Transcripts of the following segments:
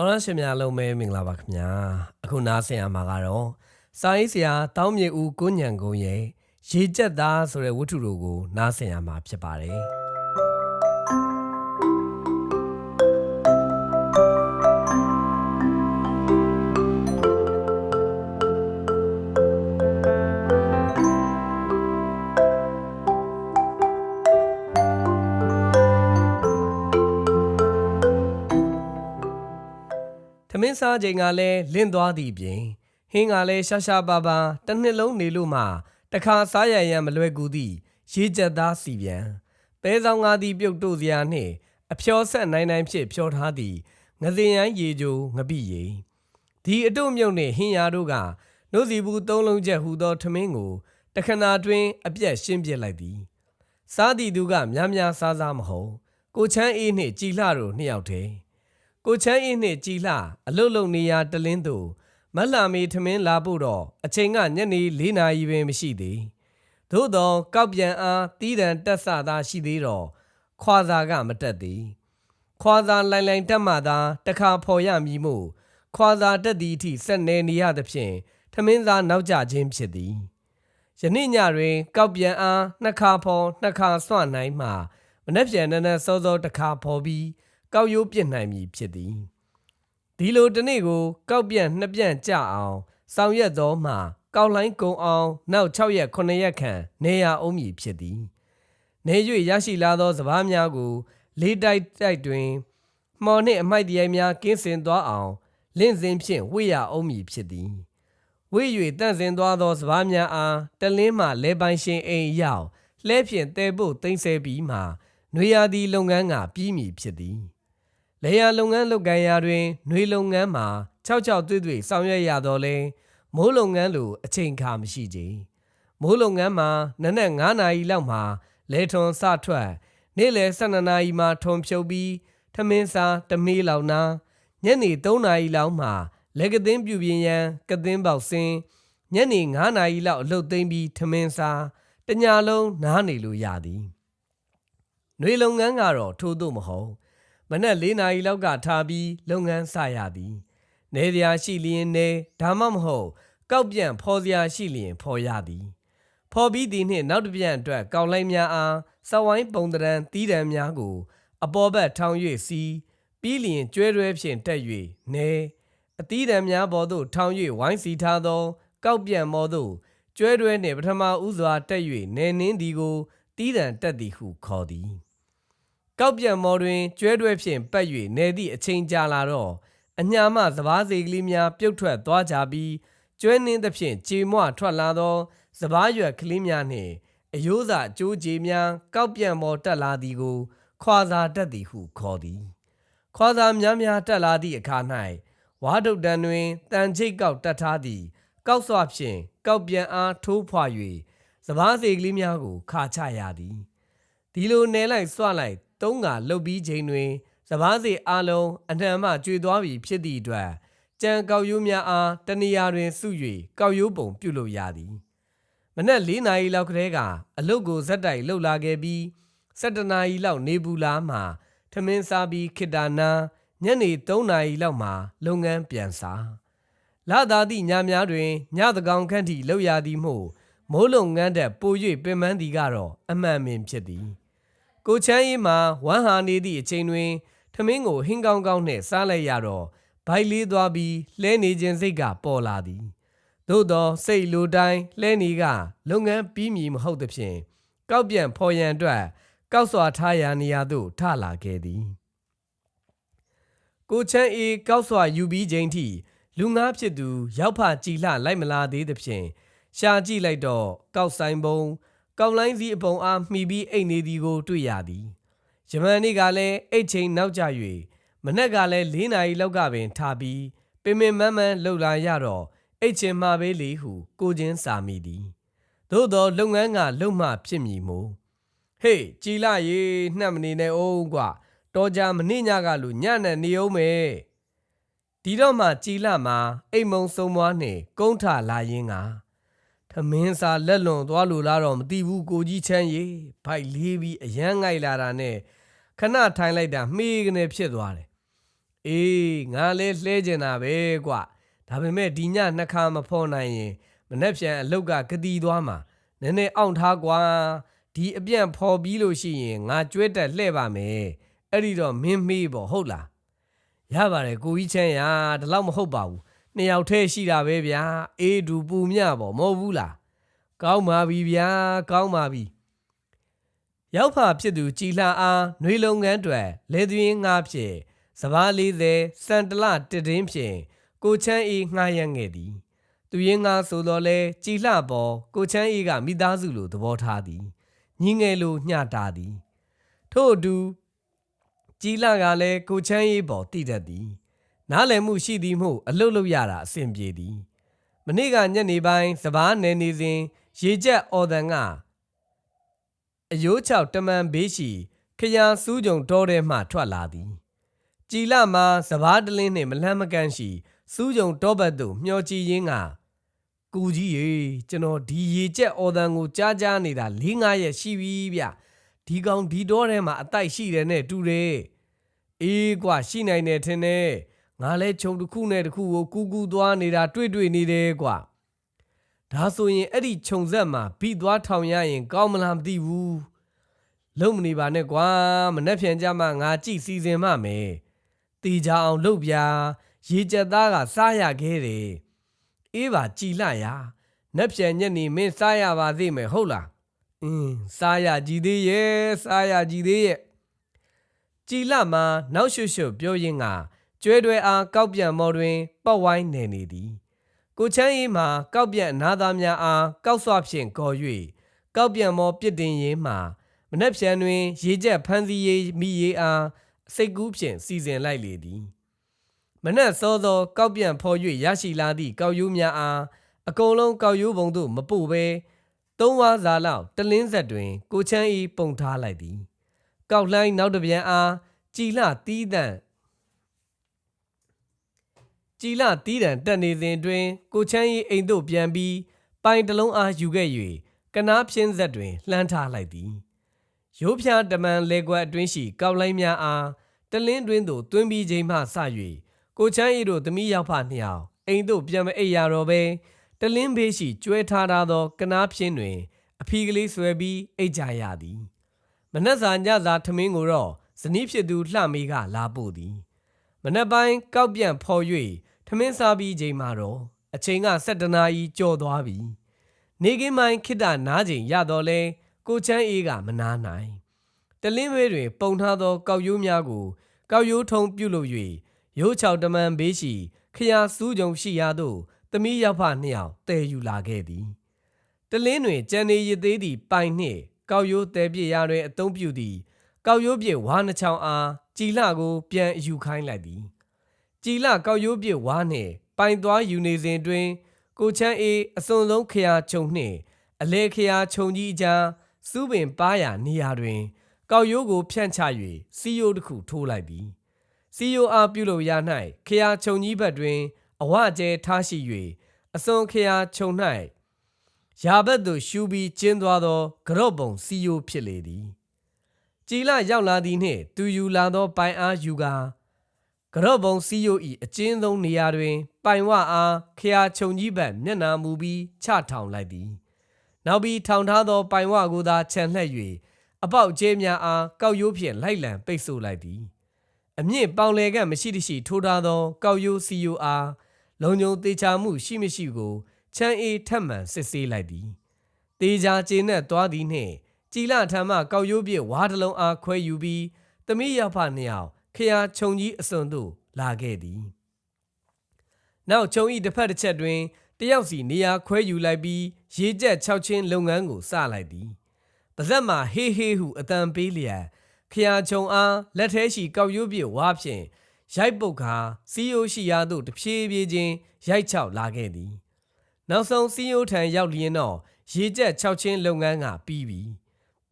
တော်ရရှင်များလုံးပဲမင်္ဂလာပါခင်ဗျာအခုနားဆင်ရမှာကတော့စာရေးဆရာတောင်းမြေဦးကိုညံကုန်းရဲ့ရေကြက်သားဆိုတဲ့ဝတ္ထုတို့ကိုနားဆင်ရမှာဖြစ်ပါတယ် င်းစားချိန်ကလည်းလင့်သွားသည့်ပြင်ဟင်းကလည်းရှာရှာပါပါတစ်နှစ်လုံးနေလို့မှတခါစားရရန်မလွယ်ကူသည့်ရေကြက်သားစီပြန်ပဲဆောင်ကားသည့်ပြုတ်တို့စရာနှင့်အဖျော်ဆက်နိုင်နိုင်ဖြစ်ဖြောထားသည့်ငစင်ရိုင်းရေကြိုငပိရီဒီအတုမြုပ်နှင့်ဟင်းရာတို့ကနှုတ်စီဘူးသုံးလုံးချက်ဟူသောထမင်းကိုတခဏတွင်အပြက်ရှင်းပြစ်လိုက်သည်စားသည်သူကများများစားစားမဟုတ်ကိုချမ်းအေးနှင့်ကြည်လှတို့နှစ်ယောက်တည်း ကိုချမ်းအေးနှင့်ကြည်လှအလုတ်လုံနေရာတလင်းသို့မတ်လာမီထမင်းလာဖို့တော့အချိန်ကညနေ၄နာရီပင်မရှိသေးသို့တော့ကောက်ပြန်အားတီးတံတက်ဆသာရှိသေးတော့ခွာစာကမတက်သည်ခွာစာလိုင်လိုင်တက်မှသာတခါဖော်ရမည်မို့ခွာစာတက်သည့်အထိဆက်နေနေရသဖြင့်ထမင်းစားနောက်ကျခြင်းဖြစ်သည်ယနေ့ညတွင် ကောက်ပြန်အားနှစ်ခါဖော်နှစ်ခါဆွနိုင်မှမနှက်ပြန်နည်းနည်းစောစောတစ်ခါဖော်ပြီး ကောက်ရိုးပြစ်နိုင်မည်ဖြစ်သည်ဒီလိုတစ်နေ့ကိုကောက်ပြန်နှစ်ပြန်ကြအောင်ဆောင်ရွက်သောမှကောက်လိုင်းကုံအောင်နောက်6ရက်9ရက်ခန့်နေရအောင်မည်ဖြစ်သည် နေ၍ရရှိလာသောစပားများကို လေးတိုက်တိုက်တွင်မှော်နှင့်အမိုက်တရိုက်များကင်းစင်သွားအောင်လင့်စဉ်ဖြင့်ဝိရအောင်မည်ဖြစ်သည်ဝိ၍တန့်စင်သွားသောစပားများအားတလင်းမှလဲပိုင်ရှင်အိမ်ရောက်လှဲဖြင့်တဲဖို့သိမ့်ဆဲပြီးမှနွေရာသီလုပ်ငန်းကပြီးမည်ဖြစ်သည် လေယာလုပ်ငန်းလုပ်ကိုင်ရာတွင်နွေလုပ်ငန်းမှာ66တွေ့တွေ့ဆောင်ရွက်ရတော့လဲမိုးလုပ်ငန်းလိုအချိန်ခါမရှိကြမိုးလုပ်ငန်းမှာနနက်9နာရီလောက်မှာလဲထွန်စထွက်နေ့လယ်12နာရီမှာထုံဖြုတ်ပြီးထမင်းစားတမေးလောက်နာညနေ3နာရီလောက်မှာလက်ကသင်းပြူပြင်းရန်ကသင်းပေါက်စင်းညနေ9နာရီလောက်အလုတ်သိမ်းပြီးထမင်းစားတညာလုံးနားနေလို့ရသည်။နှွေလုပ်ငန်းကတော့ထို့သို့မဟုတ် မနက်၄နာရီလောက်ကထားပြီးလုပ်ငန်းစရသည်။နေစရာရှိလျင်နေဒါမှမဟုတ်ကောက်ပြန်ဖော်စရာရှိလျင်ဖော်ရသည်။ဖော်ပြီးသည်နှင့်နောက်တစ်ပြန်အတွက်ကောက်လိုက်များအားစဝိုင်းပုံတရံတီးတံများကို အပေါ်ဘက်ထောင်၍စီးပြီးလျင်ကျွဲတွဲဖြင့်တက်၍နေအသီးတံများပေါ်သို့ထောင်၍ဝိုင်းစီထားသော ကောက်ပြန်မောသို့ကျွဲတွဲနှင့်ပထမဦးစွာတက်၍နေနှင်းသည်ကိုတီးတံတက်သည်ဟုခေါ်သည် ကောက်ပြန်မောတွင်ကျွဲတွဲဖြင့်ပတ်၍နေသည့်အချိန်ကြာလာတော့အညာမှစပားစီကလေးများပြုတ်ထွက်သွားကြပြီးကျွဲနှင်းသဖြင့်ကြေမွထွက်လာသောစပားရွက်ကလေးများနှင့်အယိုးစာအကျိုးကြေများကောက်ပြန်မောတက်လာသည်ကို ခွာစာတက်သည်ဟုခေါ်သည်ခွာစာများများတက်လာသည့်အခါ၌ဝါဒုတ်တန်တွင်တန်ချိတ်ကောက်တက်ထားသည်ကောက်စွာဖြင့်ကောက်ပြန်အားထိုးဖွာ၍စပားစီကလေးများကိုခါချရသည်ဒီလိုနယ်လိုက်စွလိုက် သုံးကလှုပ်ပြီးချိန်တွင်စပားစီအလုံးအနှံမှကျွေသွားပြီဖြစ်သည့်အတွက်ကြံကောက်ရိုးများအားတနေရာတွင်စု၍ကောက်ရိုးပုံပြုလုပ်ရသည်မနက်၄နာရီလောက်ကလေးကအလုတ်ကိုဇက်တိုက်လှုပ်လာခဲ့ပြီး၁၇နာရီလောက်နေဘူးလားမှထမင်းစားပြီးခိတ္တာနာညနေ3နာရီလောက်မှလုပ်ငန်းပြန်စားလာသာသည့်ညများတွင်ညသကောင်ခန့်ထိလှုပ်ရသည်မို့မိုးလုံငန်းတဲ့ပို၍ပင်ပန်းသည်ကတော့အမှန်ပင်ဖြစ်သည် ကိုချမ်းရီမှာဝမ်းဟာနေသည့်အချိန်တွင်ထမင်းကိုဟင်းကောင်းကောင်းနှင့်စားလိုက်ရတော့ဘိုက်လေးသွားပြီးလှဲနေခြင်းစိတ်ကပေါ်လာသည်သို့သောစိတ်လိုတိုင်းလှဲနေကလုပ်ငန်းပြီးမည်မဟုတ်သဖြင့်ကောက်ပြန်ဖော်ရန်အတွက်ကောက်စွာထားရာနေရာသို့ထလာခဲ့သည်ကိုချမ်းအေးကောက်စွာယူပြီးချိန်ထိလူငါးဖြစ်သူရောက်ဖကြည်လှလိုက်မလာသေးသဖြင့်ရှာကြည့်လိုက်တော့ကောက်ဆိုင်ပုံ ကောက်လိုင်းစီအပုံအားမှီပြီးအိတ်နေသည်ကို တွေ့ရသည်ယမန်နေ့ကလည်းအိတ်ချိန်နောက်ကျ၍မနက်ကလည်း၄နာရီလောက်ကပင်ထားပြီးပင်ပင်မန်းမန်းလှုပ်လာရတော့အိတ်ချင်မှပဲလေဟု ကိုချင်းစာမိသည်သို့သောလုပ်ငန်းကလုံမှဖြစ်မည်မို့ဟေးကြည်လာရေနှက်မနေနဲ့အောင်ကွာတော်ကြမနေ့ညကလူညနဲ့နေအောင်မယ်ဒီတော့မှကြည်လာမှာအိမ်မုံစုံမွားနဲ့ကုန်းထလာရင်းက ထမင်းစာလက်လွန်သွားလို့လားတော့မသိဘူးကိုကြီးချမ်းရေဘိုက်လေးပြီးအရန်ငိုက်လာတာနဲ့ခဏထိုင်လိုက်တာမှေးကနေဖြစ်သွားတယ်အေးငါလဲလှဲကျင်တာပဲကွဒါပေမဲ့ဒီညနှစ်ခါမဖော်နိုင်ရင်မနှက်ပြန်အလုတ်ကကတိသွားမှာနည်းနည်းအောင်ထားကွာဒီအပြန့်ဖော်ပြီးလို့ရှိရင်ငါကျွဲတက်လှဲ့ပါမယ်အဲ့ဒီတော့မင်းမေးပေါ့ဟုတ်လားရပါတယ်ကိုကြီးချမ်းရဒါတော့မဟုတ်ပါဘူး နှစ်ယောက်တည်းရှိတာပဲဗျာအေးဒူပူမြပေါ့မဟုတ်ဘူးလားကောင်းပါပြီဗျာကောင်းပါပြီရောက်ဖာဖြစ်သူကြည်လှအားနှွေလုံငန်းတွေလေသွင်းငါဖြင့်စပား40စံတလတစ်တင်းဖြင့်ကိုချမ်းအေးငှားရမ်းခဲ့သည် သူရင်းငါဆိုတော့လဲကြည်လှပေါ်ကိုချမ်းအေးကမိသားစုလိုသဘောထားသည်ညီငယ်လိုညှတာသည် ထို့အတူကြည်လှကလည်းကိုချမ်းအေးပေါ်တည်တတ်သည် နားလည်မှုရှိသည်မို့အလုတ်လုတ်ရတာအဆင်ပြေသည်မနေ့ကညနေပိုင်းစပားနယ်နေစဉ်ရေကျက်အော်တန်ကအယိုးချောက်တမန်ဘေးရှိခရာစူးကြုံတော်ထဲမှထွက်လာသည်ကြည်လမှာစပားတလင်းနှင့်မလန့်မကန့်ရှိစူးကြုံတောဘက်သို့မျောကြည့်ရင်းကကူကြီးရေကျွန်တော်ဒီရေကျက်အော်တန်ကိုကြားကြားနေတာ၄၅ရက်ရှိပြီဗျဒီကောင်ဒီတော်ထဲမှာအတိုက်ရှိတယ်နဲ့တူတယ်အေးကွာရှိနိုင်တယ်ထင်တယ် ငါလဲခြုံတစ်ခုနဲ့တစ်ခုကိုကူကူသွားနေတာတွေ့တွေ့နေတယ်ကွာဒါဆိုရင်အဲ့ဒီခြုံဆက်မှာပြီးသွားထောင်ရရင် ကောင်းမလားမသိဘူးလုံမနေပါနဲ့ကွာမနှက်ဖြန်ကြမှာငါကြည့်စီစဉ်မှမယ်တေချာအောင်လုပ်ပြရေကြက်သားကစားရခဲ့တယ်အေးပါကြည်လှရာနှက်ဖြန်ညက်နေမင်းစားရပါသေးမယ်ဟုတ်လားအင်းစားရကြည်သေးရဲ့စားရကြည်သေးရဲ့ကြည်လှမှာနောက်ရွှွှွှပြောရင်းက ကျွဲတွဲအားကောက်ပြန်မော်တွင်ပတ်ဝိုင်းနေနေသည်ကိုချမ်းအေးမှာကောက်ပြန်နာသားများအားကောက်ဆွဖြင့်ခေါ်၍ကောက်ပြန်မောပြစ်တင်ရေးမှာမနှက်ဖြန်တွင် ရေကျက်ဖန်းစည်းရေးမိရေးအားစိတ်ကူးဖြင့်စီစဉ်လိုက်လေသည်မနှက်စောသောကောက်ပြန်ဖော်၍ရရှိလာသည့်ကောက်ရိုးများအားအကုန်လုံးကောက်ရိုးပုံသို့မပို့ဘဲသုံးဝါးစာလောက်တလင်းဆက်တွင် ကိုချမ်းအေးပုံထားလိုက်သည် ကောက်လှိုင်းနောက်တစ်ပြန်အားကြည်လှတီးတန့် ကြည်လတီးတံတက်နေစဉ်တွင် ကိုချမ်း၏အိမ်သို့ပြန်ပြီးပိုင်တစ်လုံးအားယူခဲ့၍ကနားဖြင်းဆက်တွင်လှမ်းထားလိုက်သည်ရိုးဖြားတမန်လေကွက်အတွင်းရှိကောက်လိုင်းများအားတလင်းတွင်သို့တွင်းပြီးချိန်မှစ၍ကိုချမ်း၏တို့သမီးရောက်ဖနှစ်ယောက်အိမ်သို့ပြန်မအိပ်ရတော့ဘဲတလင်းဘေးရှိကျွဲထားထားသောကနားဖြင်းတွင် အဖီကလေးဆွဲပြီးအိပ်ကြရသည်မနက်စာညစာထမင်းကိုတော့ဇနီးဖြစ်သူလှမေးကလာပို့သည် မနက်ပိုင်းကောက်ပြန်ဖော်၍ ထမင်းစားပြီးချိန်မှာတော့အချိန်က7နာရီကျော်သွားပြီနေကင်းပိုင်းခိတ္တနားချိန်ရတော့လဲကိုချမ်းအေးကမနာနိုင်တလင်းဝဲတွင်ပုံထားသောကောက်ရိုးများကိုကောက်ရိုးထုံပြုတ်လို့၍ရိုးချောက်တမန်ဘေးရှိခရာစူးကြုံရှိရာသို့သမီးရောက်ဖနှစ်ယောက်တည်ယူလာခဲ့သည်တလင်းတွင်ကြံနေရသေးသည့်ပိုင်နှင့်ကောက်ရိုးတဲပြစ်ရာတွင်အုံပြုသည့်ကောက်ရိုးပြစ်ဝါးနှချောင်းအားကြည်လှကိုပြန်အယူခိုင်းလိုက်သည် ကြည်လကောက်ရိုးပြစ်ဝါးနှင့်ပိုင်သွားယူနေစဉ်တွင် ကိုချမ်းအေးအစွန်ဆုံးခရာခြုံနှင့် အလဲခရာခြုံကြီးအကြားစူးပင်ပါရာနေရာတွင် ကောက်ရိုးကိုဖြန့်ချ၍စီယိုတစ်ခုထိုးလိုက်သည်စီယိုအားပြုလုပ်ရာ၌ခရာခြုံကြီးဘက်တွင် အဝကျဲထားရှိ၍အစွန်ခရာခြုံ၌ရာဘက်သို့ရှူပြီးကျင်းသွားသောကြော့ပုံစီယိုဖြစ်လေသည်ကြည်လရောက်လာသည်နှင့် သူယူလာသောပိုင်အားယူကာ ကြော့ပုံစီယိုဤအကျဉ်းဆုံးနေရာတွင် ပိုင်ဝအားခရာခြုံကြီးဘက်မျက်နာမူပြီးချထောင်လိုက်သည်နောက်ပြီးထောင်ထားသော ပိုင်ဝကိုသာခြံလှည့်၍အပေါက်ကျဲများအားကောက်ရိုးဖြင့်လိုက်လံပိတ်ဆို့လိုက်သည်အမြင့်ပေါင်လေကမရှိတရှိထိုးထားသော ကောက်ရိုးစီယိုအားလုံုံသေးချာမှုရှိမရှိကိုချမ်းအေးထက်မှန်စစ်ဆေးလိုက်သည်တေချာကျင်းနဲ့သွားသည်နှင့်ကြည်လထံမှကောက်ရိုးပြစ်ဝါးတစ်လုံးအားခွဲယူပြီးသမီးရောက်ဖနှစ်ယောက် ခရာခြုံကြီးအစွန်သို့လာခဲ့သည်နောက်ခြုံဤတစ်ဖက်တစ်ချက်တွင်တယောက်စီနေရာခွဲယူလိုက်ပြီးရေကျက်၆ချင်းလုပ်ငန်းကိုစလိုက်သည်ပါဇက်မှာဟေးဟေးဟုအတန်ပေးလျက်ခရာခြုံအားလက်ထဲရှိကောက်ရိုးပြစ်ဝါးဖြင့်ရိုက်ပုတ်ခါစီယိုရှိရာသို့တဖြည်းဖြည်းချင်းရိုက်ချောက်လာခဲ့သည်နောက်ဆုံးစီယိုထံရောက်လျင်တော့ရေကျက်၆ချင်းလုပ်ငန်းကပြီးပြီ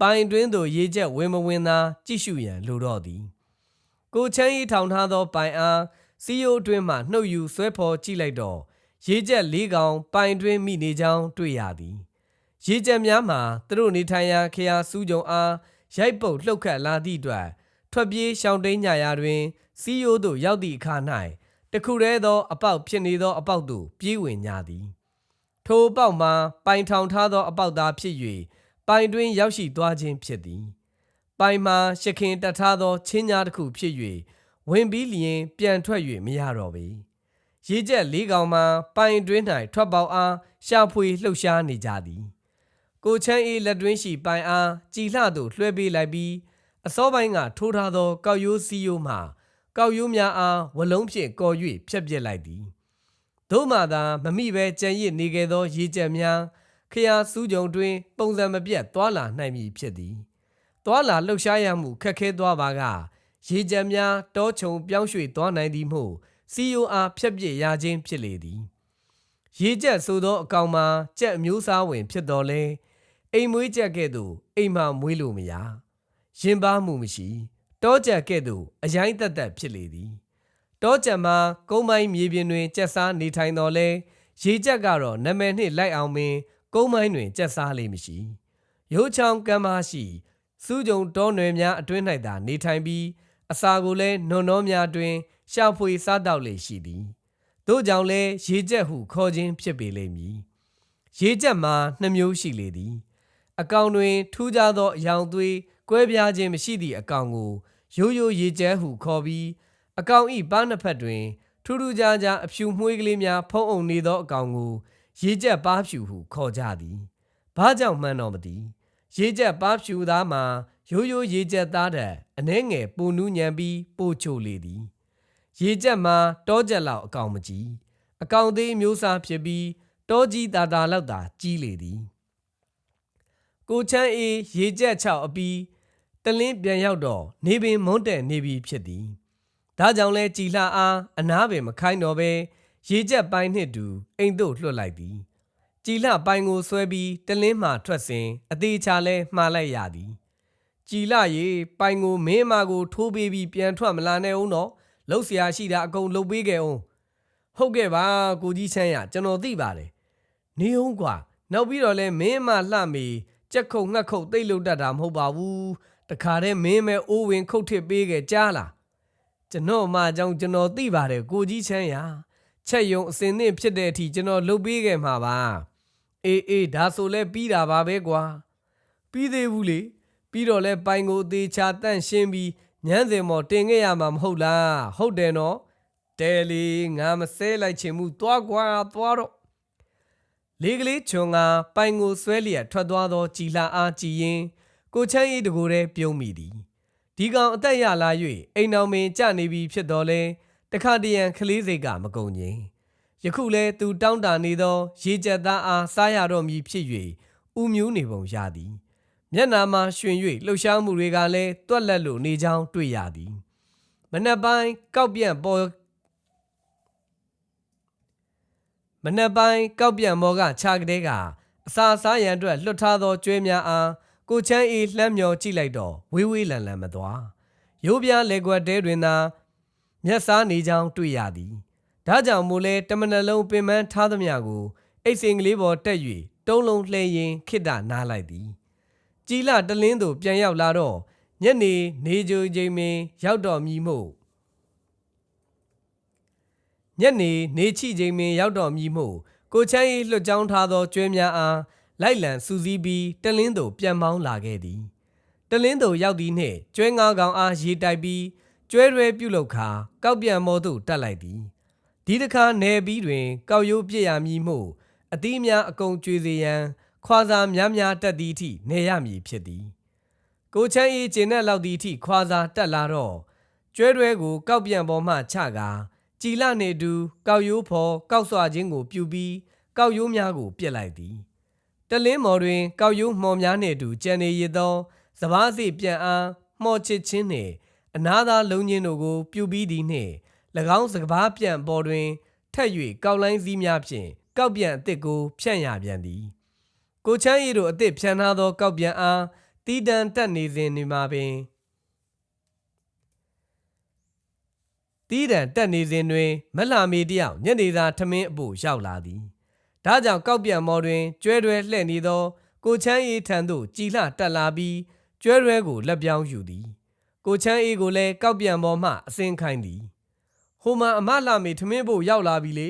ပိုင်တွင်းသို့ရေကျက်ဝင်မဝင်သာကြည့်ရှုရန်လိုတော့သည် ကိုချမ်းဤထောင်ထားသောပိုင်အားစီယိုအတွင်းမှနှုတ်ယူဆွဲဖော်ကြည့်လိုက်တော့ရေကျက်လေးကောင်ပိုင်တွင်းမိနေကြောင်းတွေ့ရသည်ရေကျက်များမှာသူတို့နေထိုင်ရာခရာစူးကြုံအားရိုက်ပုတ်လှုပ်ခတ်လာသည့်အတွက်ထွက်ပြေးရှောင်တိန်ကြရာတွင်စီယိုသို့ရောက်သည့်အခါ၌တခုတည်းသောအပေါက်ဖြစ်နေသောအပေါက်သို့ပြေးဝင်ကြသည်ထိုအပေါက်မှာပိုင်ထောင်ထားသောအပေါက်သားဖြစ်၍ပိုင်တွင်ရောက်ရှိသွားခြင်းဖြစ်သည် ပိုင်မှာရှခင်တတ်ထားသောချင်းညာတစ်ခုဖြစ်၍ဝင်ပြီးလျင်ပြန်ထွက်၍မရတော့ပေရေကျက်လေးကောင်မှာပိုင်တွင်၌ထွက်ပေါက်အားရှာဖွေလှုပ်ရှားနေကြသည် ကိုချမ်းအေးလက်တွင်းရှိပိုင်အားကြည်လှသို့လွှဲပေးလိုက်ပြီးအစောပိုင်းကထိုးထားသော ကောက်ရိုးစီးရိုးမှကောက်ရိုးများအားဝလုံးဖြင့်ကော်၍ဖြတ်ပစ်လိုက်သည်သို့မှသာမမိဘဲကြံရစ်နေခဲ့သောရေကြက်များခရာစူးကြုံတွင် ပုံစံမပြတ်သွာလာနိုင်မည်ဖြစ်သည် သွာလာလှုပ်ရှားရမှုခက်ခဲသွားပါကရေကြက်များတောချုံပြောင်းရွှေ့သွားနိုင်သည်မို့စီယိုအားဖြတ်ပစ်ရခြင်းဖြစ်လေသည်ရေကြက်ဆိုသောအကောင်မှာကြက်အမျိုးအစားဝင် ဖြစ်တော်လဲအိမ်မွေးကြက်ကဲ့သို့အိမ်မှမွေးလို့မရရင်ပါမှုမရှိတောကြက်ကဲ့သို့အရိုင်းသက်သက်ဖြစ်လေသည်တောကြက်မှာကုန်းပိုင်းမြေပြင်တွင်ကြက်စားနေထိုင်တော်လဲရေကြက်ကတော့နာမည်နှင့်လိုက်အောင်ပင်ကုန်းပိုင်းတွင်ကြက်စားလေးမရှိရိုးချောင်းကမ်းမရှိ စူးကြုံတောနယ်များအတွင်း၌သာနေထိုင်ပြီးအစာကိုလည်းနွန်နောများတွင် ရှာဖွေစားတောက်လေရှိသည်တို့ကြောင့်လဲရေကြက်ဟုခေါ်ခြင်းဖြစ်ပေလိမ့်မည်ရေကြက်မှာနှစ်မျိုးရှိလေသည် အကောင်တွင် ထူးခြားသောအယောင်သွေးကွဲပြားခြင်းမရှိသည့်အကောင်ကိုရိုးရိုးရေကျဲဟုခေါ်ပြီးအကောင်ဤပါးနှစ်ဖက်တွင် ထူးထူးခြားခြားအဖြူမွှေးကလေးများဖုံးအုပ်နေသောအကောင်ကို ရေကျက်ပါးဖြူဟုခေါ်ကြသည်။ဘာကြောင့်မှန်းတော်မသိ ရေကျက်ပါးဖြူသားမှာရိုးရိုးရေကျက်သားတဲ့အနှဲငယ်ပူနူးညံပြီးပိုချိုလေသည်။ရေကျက်မှာတောကျက်လောက်အကောင်မကြီးအကောင်သေးမျိုးစားဖြစ်ပြီးတောကြီးတာတာလောက်သာကြီးလေသည်။ကိုချမ်းအေးရေကျက်ချောက်အပီးတလင်းပြန်ရောက်တော့နေပင်မုန်းတဲ့နေပြီဖြစ်သည်ဒါကြောင့်လဲကြည်လှအားအနားပင်မခိုင်းတော့ပဲရေကျက်ပိုင်းနှင့်တူအိမ်သို့လွှတ်လိုက်သည် ကြည်လပိုင်ကိုဆွဲပြီးတလင်းမှထွက်စဉ်အသေးချာလဲမှားလိုက်ရသည်ကြည်လရေပိုင်ကိုမင်းမကိုထိုးပေးပြီးပြန်ထွက်မလာနဲ့ဦးတော့လှုပ်ရှားရှိတာအကုန်လှုပ်ပေးခဲ့အောင်ဟုတ်ကဲ့ပါကိုကြီးချမ်းရကျွန်တော်သိပါတယ်နေအောင်ကွာနောက်ပြီးတော့လဲမင်းမလှမေကြက်ခုတ်ငှက်ခုတ်သိပ်လုတ်တတ်တာမဟုတ်ပါဘူးတခါတည်းမင်းမဲအိုးဝင်ခုတ်ထစ်ပေးခဲ့ကြားလားကျွန်တော်မှအကြောင်းကျွန်တော်သိပါတယ်ကိုကြီးချမ်းရချက်ယုံအစင်သင့်ဖြစ်တဲ့အထိကျွန်တော်လှုပ်ပေးခဲ့မှာပါ အေးအေးဒါဆိုလဲပြီးတာပါပဲကွာပြီးသေးဘူးလေပြီးတော့လဲပိုင်ကိုအသေးချာတန့်ရှင်းပြီးညမ်းစင်မော်တင်ခဲ့ရမှာမဟုတ်လားဟုတ်တယ်နော်တဲလီငါမဆဲလိုက်ချင်ဘူးသွားကွာသွားတော့လေကလေးချွန်ကပိုင်ကိုဆွဲလျက်ထွက်သွားသောကြည်လာအားကြည်ရင်ကိုချမ်းရီတကိုယ်တည်းပြုံးမိသည်ဒီကောင်အသက်ရလာ၍အိမ်တော်မင်ကြနေပြီဖြစ်တော်လဲတခါတရံကလေးစိတ်ကမကုံငင် ယခုလဲသူတောင်းတနေသောရေကြက်သားအားစားရတော့မည်ဖြစ်၍ဥမျိုးနေပုံရသည်မျက်နာမှာရွှင်၍လှုပ်ရှားမှုတွေကလည်းတွက်လက်လိုနေကြောင်းတွေ့ရသည်မနက်ပိုင်းကောက်ပြန့်ပေါ်မနက်ပိုင်းကောက်ပြန့်မော်ကခြားကလေးကအစာစားရန်အတွက်လွတ်ထားသောကျွဲများအားကိုချမ်းအေးလှမ်းမြော်ကြည့်လိုက်တော့ဝေးဝေးလန်လန်မသွားရိုးပြားလေကွက်တဲတွင်သာမျက်စားနေကြောင်းတွေ့ရသည် ဒါကြောင့်မို့လဲတမနလုံးပင်ပန်းထားသမျှကိုအိတ်စင်ကလေးပေါ်တက်၍တုံးလုံးလှဲရင်ခိတ္တနားလိုက်သည်ကြည်လတလင်းသို့ပြန်ရောက်လာတော့ညနေနေကြိုချိန်ပင်ရောက်တော်မူမို့ညနေနေချိချိန်ပင်ရောက်တော်မူမို့ကိုချမ်း၏လွတ်ကြောင်းထားသောကျွဲများအားလိုက်လံစူးစီးပြီးတလင်းသို့ပြန်မောင်းလာခဲ့သည်တလင်းသို့ရောက်သည်နှင့်ကျွဲငါးကောင်အားရေတိုက်ပြီးကျွဲရွဲပြုတ်လောက်ခါကောက်ပြန်မောသို့တက်လိုက်သည် ဒီတစ်ခါနယ်ပြီးတွင် ကောက်ရိုးပြစ်ရမည်မို့အသီးများအကုန်ကျွေစေရန် ခွာစာများများတက်သည့်အထိနေရမည်ဖြစ်သည်ကိုချမ်းအေးကျင်တဲ့လောက်သည့်အထိခွာစာတက်လာတော့ကျွဲတွဲကို ကောက်ပြန်ပေါ်မှချကာကြည်လနှင့်အတူကောက်ရိုးဖော်ကောက်ဆွခြင်းကို ပြုပြီးကောက်ရိုးများကို ပြစ်လိုက်သည်တလင်းမော်တွင်ကောက်ရိုးမှော်များနှင့်အတူကြံနေရသောစပားစီပြန်အားမှော်ချစ်ခြင်းနှင့်အနာသာလုံးချင်းတို့ကို ပြုပြီးသည်နှင့်၎ င်းစကားပြန်ပေါ်တွင်ထက်၍ကောက်လိုင်းစည်းများဖြင့်ကောက်ပြန်အစ်စ်ကိုဖြန့်ရပြန်သည်ကိုချမ်းရီတို့အစ်စ်ဖြန့်ထားသောကောက်ပြန်အားတီးတန်တက်နေစဉ်ဒီမှာပင်တီးတန်တက်နေစဉ်တွင်မလှမေတယောက်ညနေသာထမင်းအဖို့ရောက်လာသည်ဒါကြောင့်ကောက်ပြန်မော်တွင်ကျွဲတွဲလှဲ့နေသော ကိုချမ်းအေးထံသို့ကြည်လှတက်လာပြီးကျွဲတွဲကိုလက်ပြောင်းယူသည် ကိုချမ်းအေးကိုလည်းကောက်ပြန်ပေါ်မှအစင်ခိုင်းသည် ဟိုမှာအမလှမေထမင်းဖို့ရောက်လာပြီလေ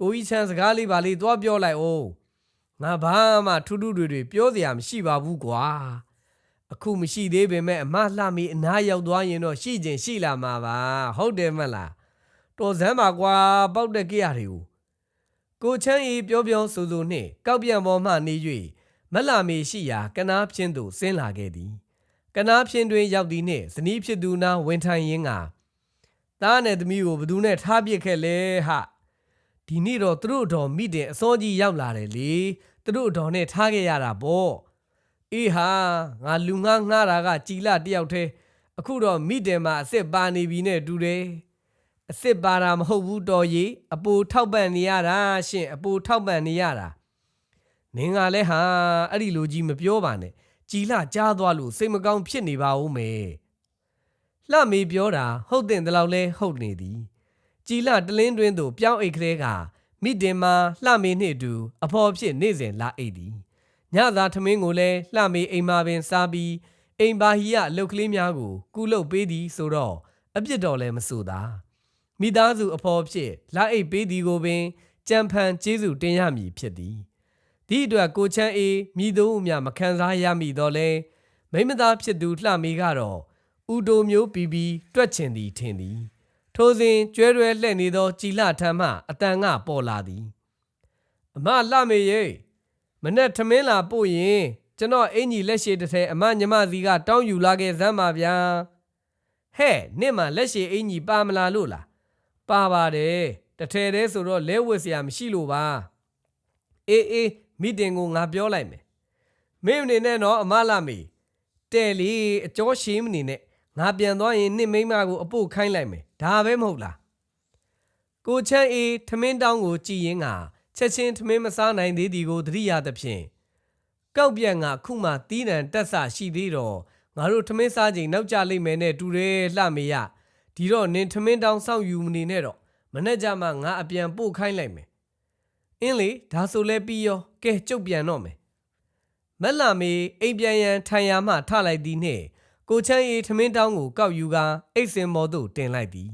ကိုကြီးချမ်းစကားလေးပါလေးသွားပြောလိုက်အောင်ငါဘာမှထူးထူးတွေတွေပြောစရာမရှိပါဘူးကွာအခုမရှိသေးပေမဲ့အမလှမေအနားရောက်သွားရင်တော့ရှိကျင်ရှိလာမှာပါဟုတ်တယ်မလားတော်စမ်းပါကွာပေါက်တဲ့ကြရတွေကိုကိုချမ်းအေးပြောပြောဆိုဆိုနှင့်ကောက်ပြန်ပေါ်မှနေ၍မလှမေရှိရာကနားဖြင်းသို့ဆင်းလာခဲ့သည်ကနားဖြင်းတွင်ရောက်သည်နှင့်ဇနီးဖြစ်သူနာဝင်ထိုင်ရင်းက သားနဲ့သမီးကိုဘယ်သူနဲ့ထားပစ်ခဲ့လဲဟဒီနေ့တော့သူတို့တော်မိတယ်အစောကြီးရောက်လာတယ်လေသူတို့တော်နဲ့ထားခဲ့ရတာပေါ့အေးဟာငါလူငါငှားတာကကြည်လာတယောက်တည်းအခုတော့မိတယ်မှာအစ်စ်ပါနေပြီနဲ့တူတယ်အစ်စ်ပါတာမဟုတ်ဘူးတော်ကြီးအပူထောက်ပံ့နေရတာရှင်အပူထောက်ပံ့နေရတာနင်ကလည်းဟာအဲ့ဒီလိုကြီးမပြောပါနဲ့ကြည်လှကြားသွားလို့စိတ်မကောင်းဖြစ်နေပါဦးမယ် လှမေပြောတာဟုတ်တဲ့တလောက်လဲဟုတ်နေသည်ကြည်လှတလင်းတွင်သို့ပြောင်းအိတ်ကလေးကမိတင်မှာလှမေနှင့်အတူအဖော်ဖြစ်နေစဉ်လာအိတ်သည်ညသာထမင်းကိုလည်းလှမေအိမ်မှာပင်စားပြီးအိမ်ပါဟီရအလုတ်ကလေးများကိုကုလုပ်ပေးသည်ဆိုတော့အပြစ်တော်လည်းမဆိုသာမိသားစုအဖော်ဖြစ်လာအိတ်ပေးသည်ကိုပင်ကြံဖန်ကျေးဇူးတင်ရမည်ဖြစ်သည်ဒီအတွက်ကိုချမ်းအေးမိသူအများမခံစားရမိတော့လဲမိမသားဖြစ်သူလှမေကတော့ ဥတိုမျိုးပြီးပြီးတွက်ချင်သည်ထင်သည် ထိုစဉ်ကျွဲရွဲလှဲ့နေသောကြည်လှထမ်းမှအတန်ကပေါ်လာသည် အမလှမေရေမနဲ့ထမင်းလာပို့ရင်ကျွန်တော်အင်ကြီးလက်ရှိတစ်ထည်အမညမစီကတောင်းယူလာခဲ့စမ်းပါဗျာဟဲ့နင့်မှလက်ရှိအင်ကြီးပါမလာလို့လားပါပါတယ်တစ်ထည်တည်းဆိုတော့လဲဝစ်စရာမရှိလို့ပါအေးအေးမိတင်ကိုငါပြောလိုက်မယ်မင်းအနေနဲ့တော့အမလာမေတဲ့လီအကျော်ရှိမနေနဲ့ ငါပြန်သွားရင်နှစ်မိန်းမကိုအပုတ်ခိုင်းလိုက်မယ်ဒါပဲမဟုတ်လားကိုချမ်းအေးထမင်းတောင်းကိုကြည်ရင်ကချက်ချင်းထမင်းမစားနိုင်သေးသည်ကိုသတိရသဖြင့်ကောက်ပြန်ကခုမှတီးတန်တက်ဆရှိသေးတော့ငါတို့ထမင်းစားချိန်နောက်ကျလိမ့်မယ်နဲ့တူတယ်လှမေရဒီတော့နင်ထမင်းတောင်းစောင့်ယူမနေနဲ့တော့မနေ့ကမှငါအပြန်ပို့ခိုင်းလိုက်မယ်အင်းလေဒါဆိုလဲပြီးရောကဲကျုပ်ပြန်တော့မယ်မက်လာမေအိမ်ပြန်ရန်ထိုင်ရာမှထလိုက်သည်နှင့် ကိုချမ်းရီထမင်းတောင်းကိုကောက်ယူကာအိတ်စင်မော်သို့တင်လိုက်သည်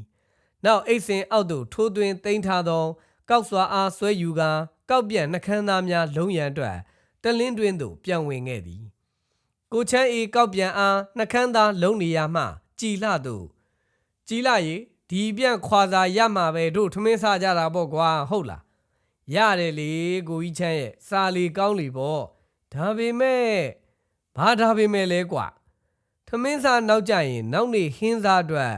နောက်အိတ်စင်အောက်သို့ထိုးသွင်းသိမ်းထားသော ကောက်စွာအားဆွဲယူကာကောက်ပြန်နှကန်းသားများလုံးရန်အတွက်တလင်းတွင်သို့ပြန်ဝင်ခဲ့သည်ကိုချမ်းရီကောက်ပြန်အားနှကန်းသားလုံးနေရာမှကြည်လှသို့ကြည်လှရေဒီပြန်ခွာစာရမှာပဲတို့ထမင်းစားကြတာပေါ့ကွာဟုတ်လားရတယ်လေကိုကြီးချမ်းရဲ့စာလီကောင်းလီပေါ့ဒါပေမဲ့ဘာဒါပေမဲ့လဲကွာထ မင်းစားနောက်ကြရင် နောက်နေ့ဟင်းစားအတွက်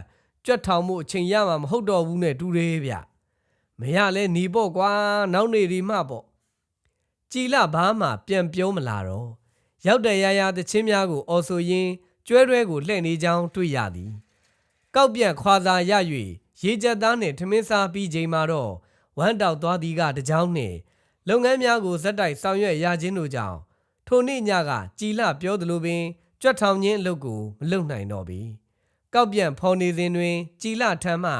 ကြွက်ထောင်မှုအချိန်ရမှာမဟုတ်တော့ဘူးနဲ့တူတယ်ဗျမရလဲหนีပေါ့ကွာနောက်နေ့ဒီမှပေါ့ကြည်လဘာမှပြန်ပြောမလာတော့ရောက်တဲ့ရရသချင်းများကိုအော်ဆိုရင်းကျွဲတွဲကိုလှည့်နေကြောင်းတွေ့ရသည်ကောက်ပြန့်ခွာစာရ၍ရေကြက်သားနှင့်ထမင်းစားပြီးချိန်မှာတော့ဝမ်းတောက်သွားသည်ကတကြောင်းနှင့်လုပ်ငန်းများကိုဇက်တိုက်ဆောင်ရွက်ရခြင်းတို့ကြောင့်ထိုနေ့ညကကြည်လပြောသလိုပင် ကြွက်ထောင်ခြင်းအလုပ်ကိုမလုပ်နိုင်တော့ပေကောက်ပြန့်ဖော်နေစဉ်တွင် ကြည်လထမ်းမှ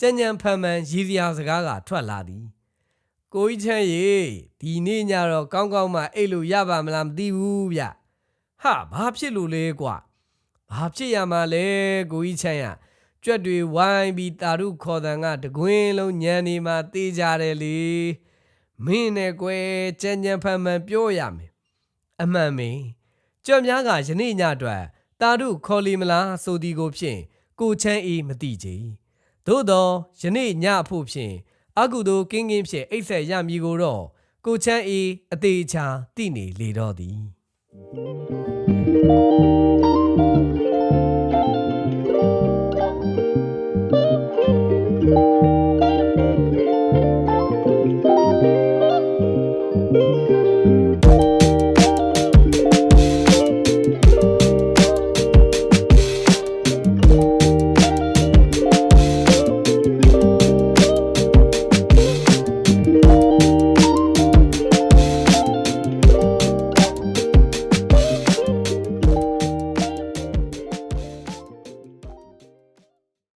ကြံ့ကြံ့ဖန်ဖန်ရည်စရာစကားကထွက်လာသည်ကိုကြီးချမ်းရေဒီနေ့ညတော့ကောင်းကောင်းမှအိတ်လို့ရပါမလားမသိဘူးဗျဟာဘာဖြစ်လို့လဲကွာဘာဖြစ်ရမှာလဲကိုကြီးချမ်းရကြွက်တွေဝိုင်းပြီးတာရုခေါ်တန်ကတကွင်းလုံးညံနေမှတေးကြတယ်လေမင်းနဲ့ကွယ်ကြံ့ကြံ့ဖန်ဖန်ပြောရမယ်အမှန်မင်း ကြွက်များကယနေ့ညအတွက်တာရုခေါ်လီမလားဆိုဒီကိုဖြင့်ကိုချမ်းအေးမသိကြသို့တော့ယနေ့ညအဖို့ဖြင့်အကုသို့ကင်းကင်းဖြင့်အိတ်ဆက်ရမည်ကိုတော့ကိုချမ်းအေးအသေးချာသိနေလေတော့သည်